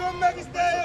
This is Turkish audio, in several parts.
Every mistake.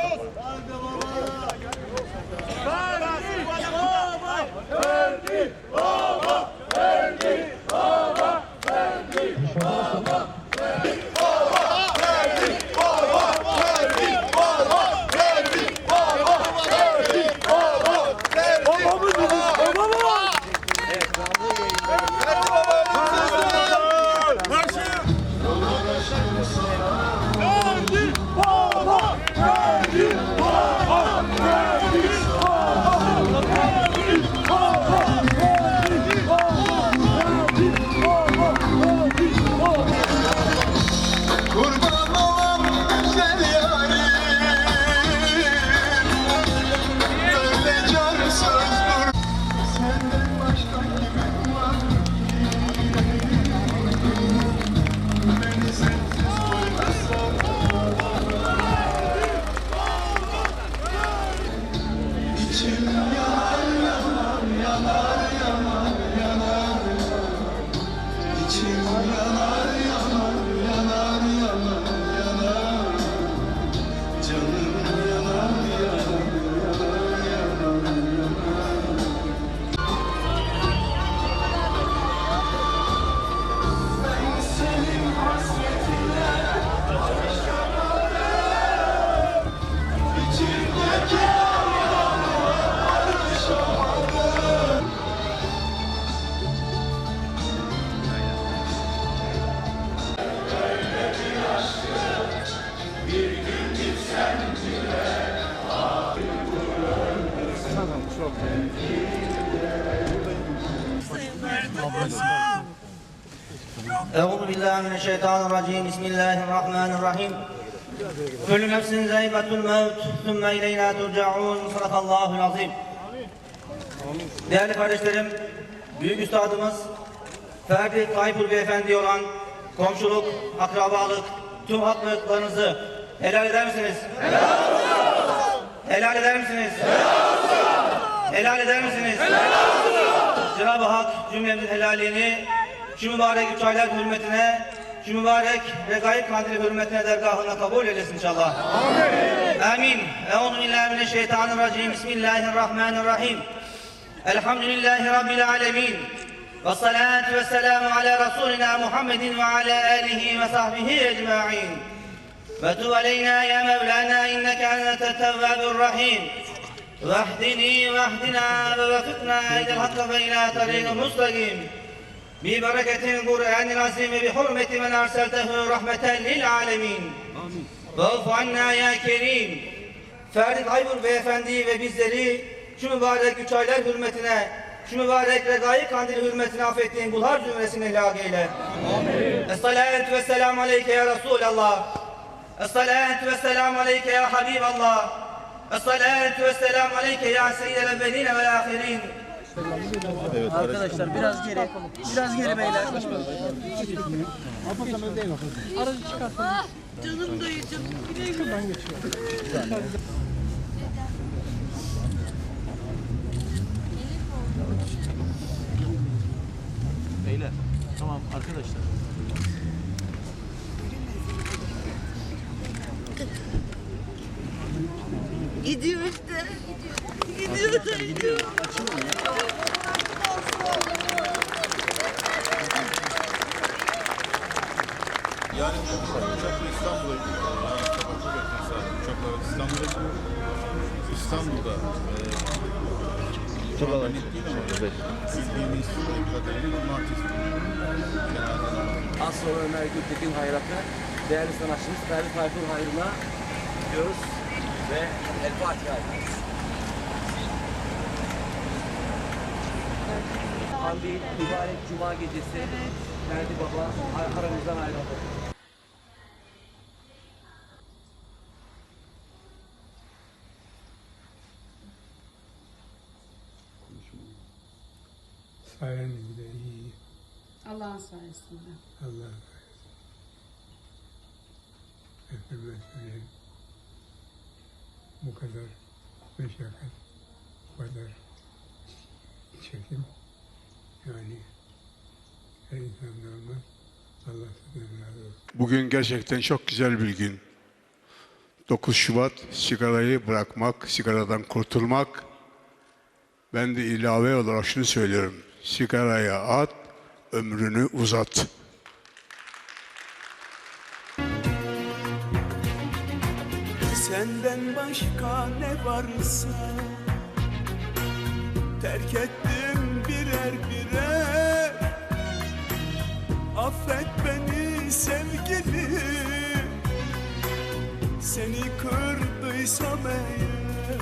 Buradayım. Euzu billahi mineşşeytanirracim. Bismillahirrahmanirrahim. Kullu nefsin zaybatul mevt, thumma ileyna turcaun. Sadakallahu azim. Değerli kardeşlerim, büyük üstadımız Ferdi Tayfur Beyefendi olan komşuluk, akrabalık, tüm haklarınızı helal eder misiniz? Helal! Helal eder misiniz? Helal! Eder misiniz? Cenab-ı Hak cümlemizin helalliğini şu mübarek üç aylar hürmetine, şu mübarek regaib kandili hürmetine dergahına kabul eylesin inşallah. Amin. Amin. Euzu billahi mineşşeytanirracim. Bismillahirrahmanirrahim. Elhamdülillahi Rabbil alemin. Ve salatu ve selamu ala Resulina Muhammedin ve ala alihi ve sahbihi ecma'in. Ve tub aleyna ya Mevlana inneke ente tevvabur rahim. واهدني واهدنا ووفقنا إلى الحق وإلى طريق مستقيم ببركة القرآن العظيم بحرمة من أرسلته رحمة للعالمين واعف عنا ya Kerim Ferdi Aybur Beyefendi ve bizleri şu mübarek üç aylar hürmetine şu mübarek regai kandili hürmetine affettiğin kullar zümresine ilhak eyle. Esselatu ve selamu aleyke ya Resulallah. Esselatu ve selamu aleyke ya Habiballah. Esselatu ve selamu aleyke ya seyyidel evvelin ve ahirin. Arkadaşlar biraz geri. Biraz geri beyler. Ah, canım dayıcım. Güle güle. Beyler. Tamam arkadaşlar. Gidiyor işte. Gidiyor dayıcım. Yani uçakla İstanbul'a gidiyor. Yani çok yakın saat. Uçakla İstanbul'a gidiyor. İstanbul'da e, çok ama bildiğimiz kadarıyla cumartesi günü. Az sonra Ömer Gültekin Hayrat'ı değerli sanatçımız Ferdi Tayfur Hayrı'na gidiyoruz ve El Fatiha. Kandil, mübarek Cuma gecesi Ferdi Baba aramızdan ayrıldı. Sayenizde iyi. Allah'ın sayesinde. Allah Efendime söyleyeyim. Bu kadar meşakkat, bu kadar çekim yani her olsun. Bugün gerçekten çok güzel bir gün. 9 Şubat sigarayı bırakmak, sigaradan kurtulmak. Ben de ilave olarak şunu söylüyorum. Sigaraya at, ömrünü uzat. Senden başka ne varsa Terk ettim birer birer. Affet beni sevgili Seni kırdıysam eğer.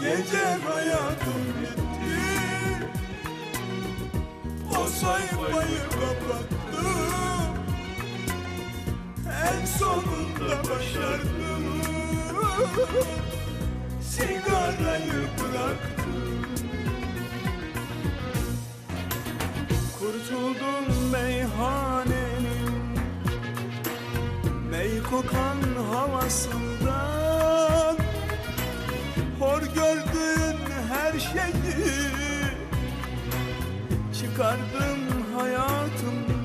Gece hayatım bitti. O sayfayı kapattım sonunda başardım Sigarayı bıraktım. Kurtuldum meyhanenin Mey kokan havasından. Hor gördüğün her şeyi Çıkardım hayatımdan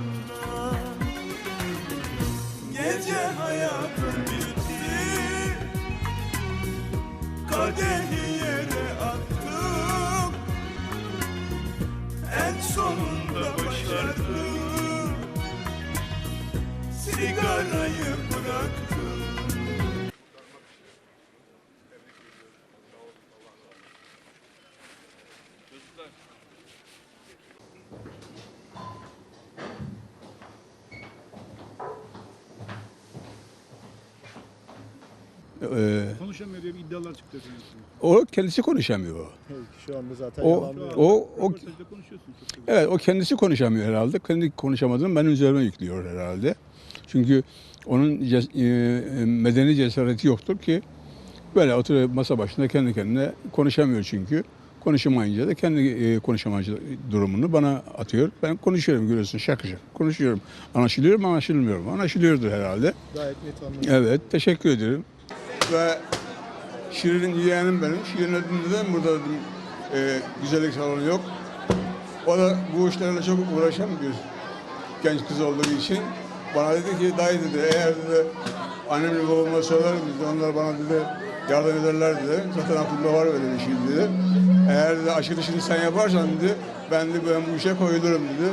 Ee, Konuşamıyor diye bir iddialar çıktı efendim. o kendisi konuşamıyor. Şu anda zaten O, yalanlıyor. o, o, Röportajda konuşuyorsun çok güzel. evet o kendisi konuşamıyor herhalde. Kendi konuşamadığını benim üzerime yüklüyor herhalde. Çünkü onun ces- e, medeni cesareti yoktur ki böyle oturuyor masa başında kendi kendine konuşamıyor çünkü. Konuşamayınca da kendi e, konuşamayınca durumunu bana atıyor. Ben konuşuyorum görüyorsun şakır şakır konuşuyorum. Anlaşılıyor mu anlaşılmıyor mu? Anlaşılıyordur herhalde. Gayet net anlıyorum. Evet, teşekkür ederim. Ve Şirin'in yeğenim benim. Şirin de burada dedim, e, güzellik salonu yok. O da bu işlerle çok uğraşan bir genç kız olduğu için bana dedi ki dayı dedi eğer dedi annemle babama söyler dedi onlar bana dedi yardım ederler dedi. Zaten aklımda var öyle bir şey dedi. Eğer dedi açılışını sen yaparsan dedi ben de ben bu işe koyulurum dedi.